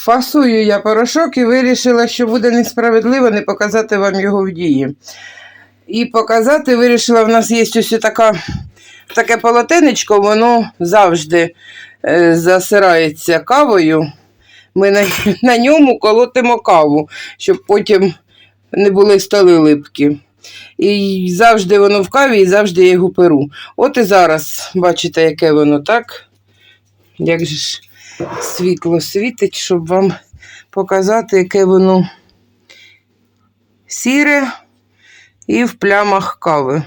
Фасую я порошок і вирішила, що буде несправедливо не показати вам його в дії. І показати вирішила, в нас є ось така, таке полотенечко, воно завжди е, засирається кавою. Ми на, на ньому колотимо каву, щоб потім не були столи липкі. І завжди воно в каві, і завжди я його перу. От і зараз, бачите, яке воно так. Як же ж світло світить, щоб вам показати, яке воно сіре і в плямах кави.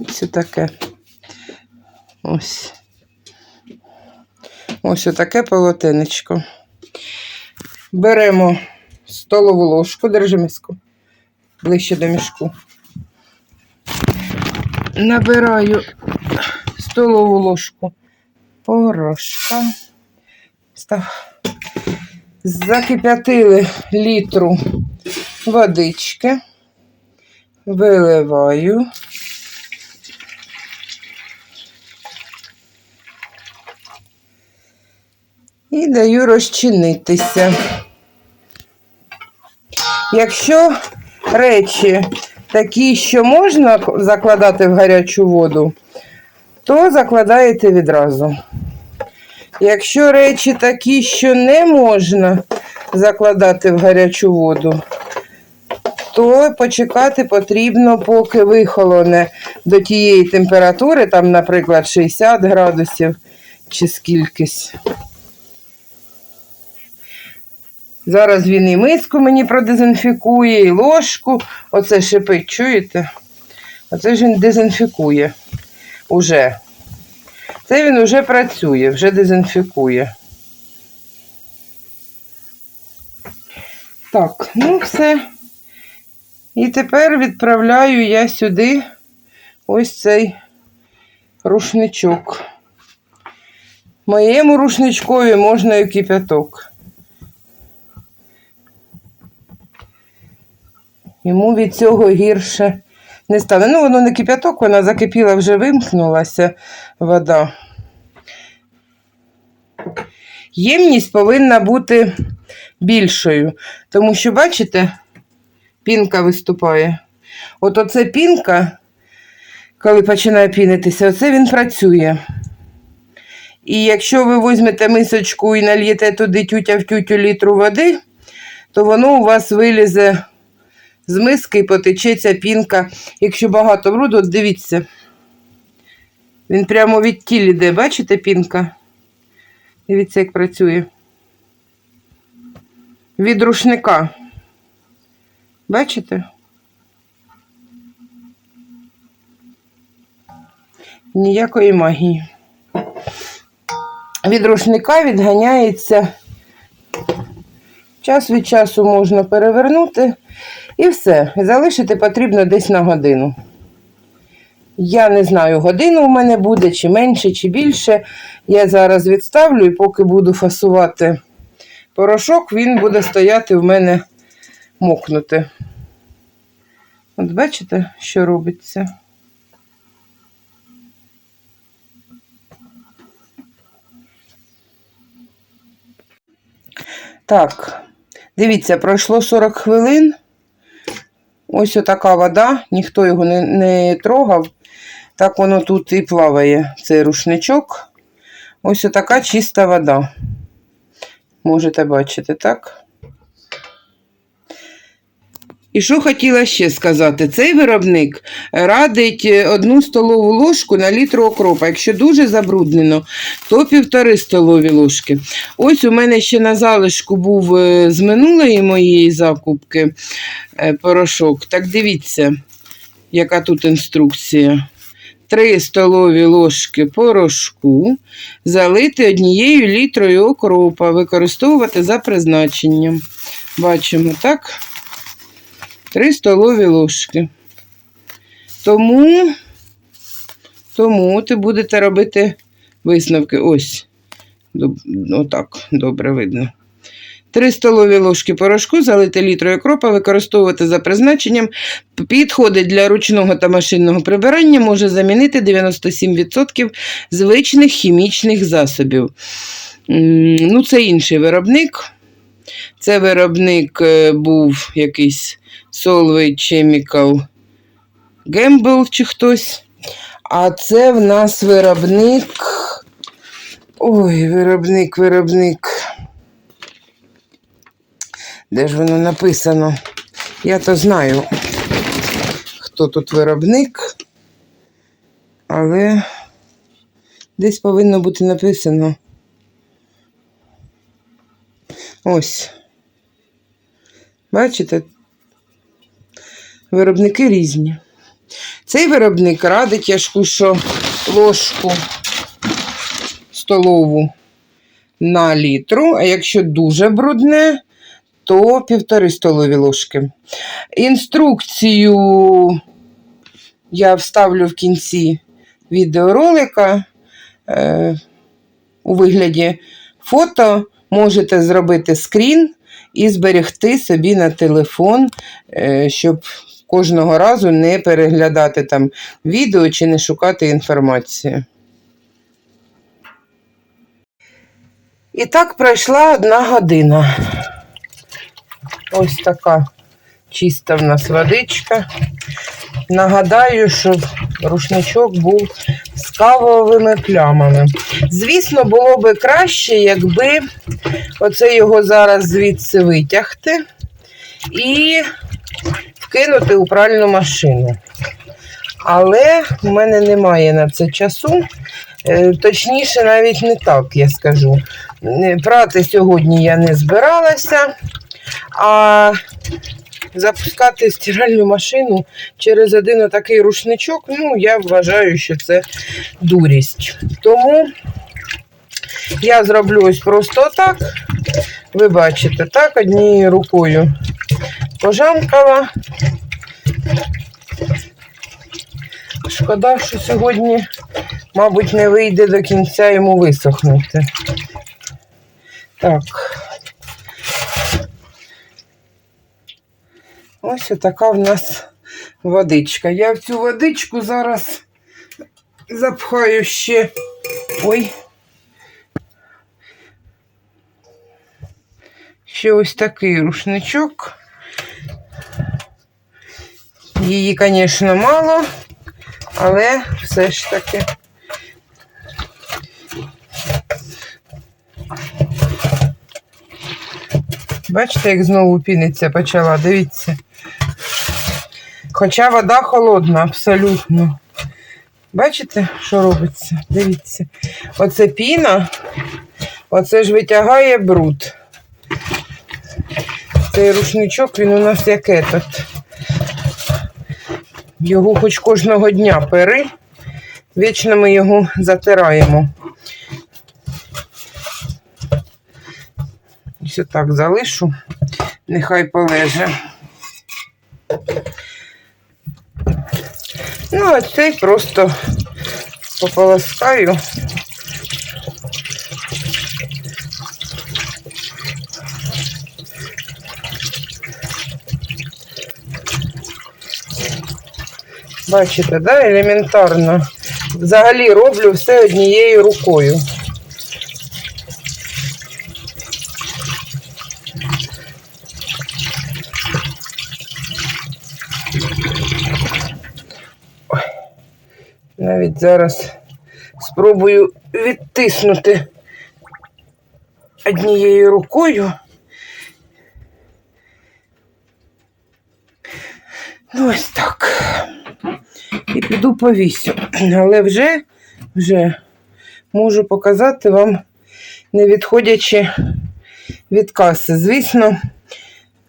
Ось таке. Ось. Ось отаке полотенечко. Беремо столову ложку, держи миску, ближче до мішку. Набираю столову ложку порошка. Став. Закип'ятили літру водички, виливаю. І даю розчинитися. Якщо речі такі, що можна закладати в гарячу воду, то закладаєте відразу. Якщо речі такі, що не можна закладати в гарячу воду, то почекати потрібно, поки вихолоне до тієї температури, там, наприклад, 60 градусів чи скількись. Зараз він і миску мені продезінфікує, і ложку. Оце шипить, чуєте? Оце ж він дезінфікує уже. Це він вже працює, вже дезінфікує. Так, ну все. І тепер відправляю я сюди ось цей рушничок. Моєму рушничкові можна і кипяток. Йому від цього гірше не стане. Ну, воно не кип'яток, вона закипіла, вже вимкнулася вода. Ємність повинна бути більшою, тому що, бачите, пінка виступає. От оце пінка, коли починає пінитися, оце він працює. І якщо ви візьмете мисочку і нальєте туди тютя в тютю літру води, то воно у вас вилізе з миски потечеться пінка. Якщо багато бруду, от дивіться. Він прямо від тілі йде, бачите пінка? Дивіться, як працює. Від рушника. Бачите? Ніякої магії. Від рушника відганяється. Час від часу можна перевернути і все. Залишити потрібно десь на годину. Я не знаю, годину у мене буде, чи менше, чи більше. Я зараз відставлю і поки буду фасувати порошок, він буде стояти в мене мокнути. От бачите, що робиться? Так, дивіться, пройшло 40 хвилин. Ось отака вода, ніхто його не, не трогав. Так воно тут і плаває, цей рушничок. Ось отака чиста вода. Можете бачити, так? І що хотіла ще сказати, цей виробник радить одну столову ложку на літр окропа. Якщо дуже забруднено, то півтори столові ложки. Ось у мене ще на залишку був е, з минулої моєї закупки е, порошок. Так дивіться, яка тут інструкція. 3 столові ложки порошку залити однією літрою окропа, використовувати за призначенням. Бачимо, так? 3 столові ложки. Тому, тому ти будете робити висновки. Ось. Отак, добре видно. 3 столові ложки порошку залити літрою кропа, використовувати за призначенням. Підходить для ручного та машинного прибирання, може замінити 97% звичних хімічних засобів. Ну, це інший виробник. Це виробник е, був якийсь Solvay Chemical Gamble чи хтось. А це в нас виробник. Ой, виробник, виробник. Де ж воно написано? Я то знаю, хто тут виробник, але десь повинно бути написано. Ось. Бачите? Виробники різні. Цей виробник радить, я що ложку столову на літру, а якщо дуже брудне, то півтори столові ложки. Інструкцію я вставлю в кінці відеоролика е, у вигляді фото. Можете зробити скрін і зберегти собі на телефон, е, щоб кожного разу не переглядати там відео чи не шукати інформацію. І так пройшла одна година. Ось така чиста в нас водичка. Нагадаю, що рушничок був з кавовими плямами. Звісно, було би краще, якби оце його зараз звідси витягти і вкинути у пральну машину. Але в мене немає на це часу. Е, Точніше, навіть не так я скажу. Прати сьогодні я не збиралася, а запускати стиральну машину через один отакий рушничок, ну, я вважаю, що це дурість. Тому я зроблю ось просто так. Ви бачите, так, однією рукою пожамкала. Шкода, що сьогодні, мабуть, не вийде до кінця йому висохнути. Так. Ось така в нас водичка. Я в цю водичку зараз запхаю ще. Ой. Ще ось такий рушничок. Її, звісно, мало, але все ж таки. Бачите, як знову піниться почала, дивіться. Хоча вода холодна, абсолютно. Бачите, що робиться? Дивіться. Оце піна, оце ж витягає бруд. Цей рушничок, він у нас як этот. Його хоч кожного дня пери. Вічно ми його затираємо. Ось так залишу, нехай полеже. Ну, а цей просто пополоскаю. Бачите, да, елементарно. Взагалі роблю все однією рукою. Навіть зараз спробую відтиснути однією рукою. Ну, ось так. І піду повісю. Але вже, вже можу показати вам, не відходячи від каси. Звісно,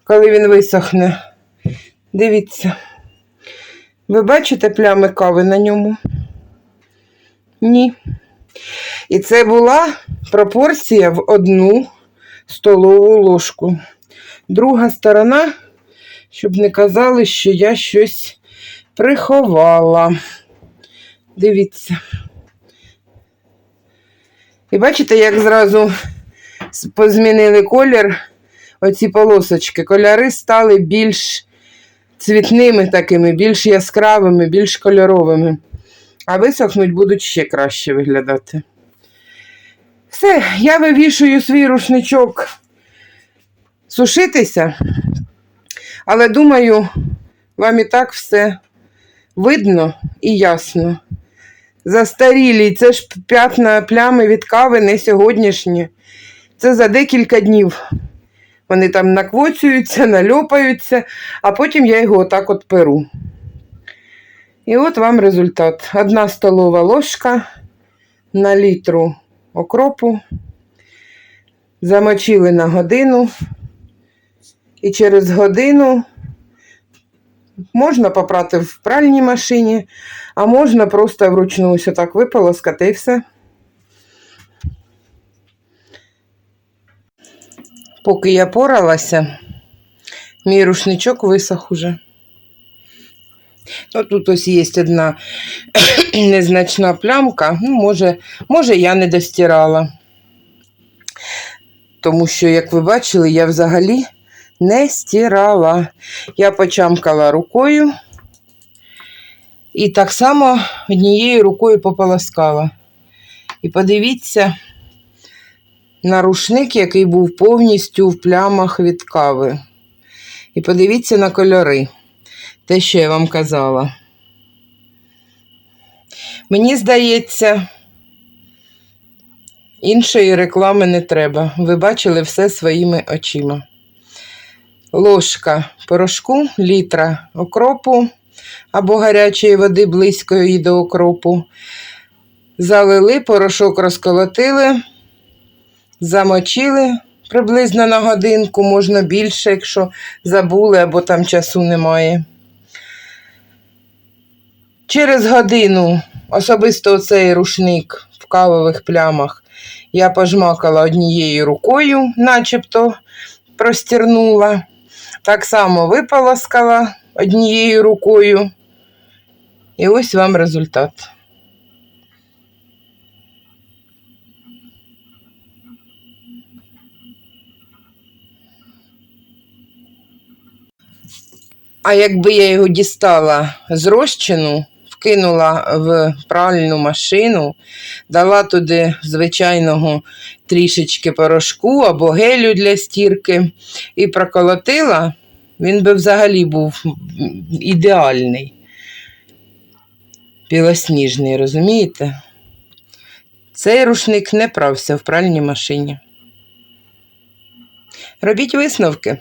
коли він висохне. Дивіться. Ви бачите плями кави на ньому? Ні. І це була пропорція в одну столову ложку. Друга сторона, щоб не казали, що я щось приховала. Дивіться. І бачите, як зразу позмінили колір оці полосочки. Кольори стали більш цвітними такими, більш яскравими, більш кольоровими. А висохнуть будуть ще краще виглядати. Все, я вивішую свій рушничок сушитися, але думаю, вам і так все видно і ясно. Застарілі, це ж п'ятна плями від кави не сьогоднішні. Це за декілька днів. Вони там наквоцюються, нальопаються, а потім я його отак от перу. І от вам результат. Одна столова ложка на літру окропу. Замочили на годину. І через годину можна попрати в пральній машині, а можна просто вручну ось отак виполоскати і все. Поки я поралася, мій рушничок висох уже. Ну, тут ось є одна незначна плямка. Ну, може, може, я не достирала. Тому що, як ви бачили, я взагалі не стирала. Я почамкала рукою і так само однією рукою пополоскала. І подивіться на рушник, який був повністю в плямах від кави. І подивіться на кольори. Те, що я вам казала. Мені здається, іншої реклами не треба. Ви бачили все своїми очима. Ложка порошку, літра окропу або гарячої води близької до окропу. Залили, порошок розколотили, замочили приблизно на годинку, можна більше, якщо забули або там часу немає. Через годину особисто цей рушник в кавових плямах я пожмакала однією рукою, начебто простірнула. Так само виполоскала однією рукою. І ось вам результат. А якби я його дістала з розчину, вкинула в пральну машину, дала туди звичайного трішечки порошку або гелю для стірки і проколотила, він би взагалі був ідеальний. Білосніжний, розумієте? Цей рушник не прався в пральній машині. Робіть висновки.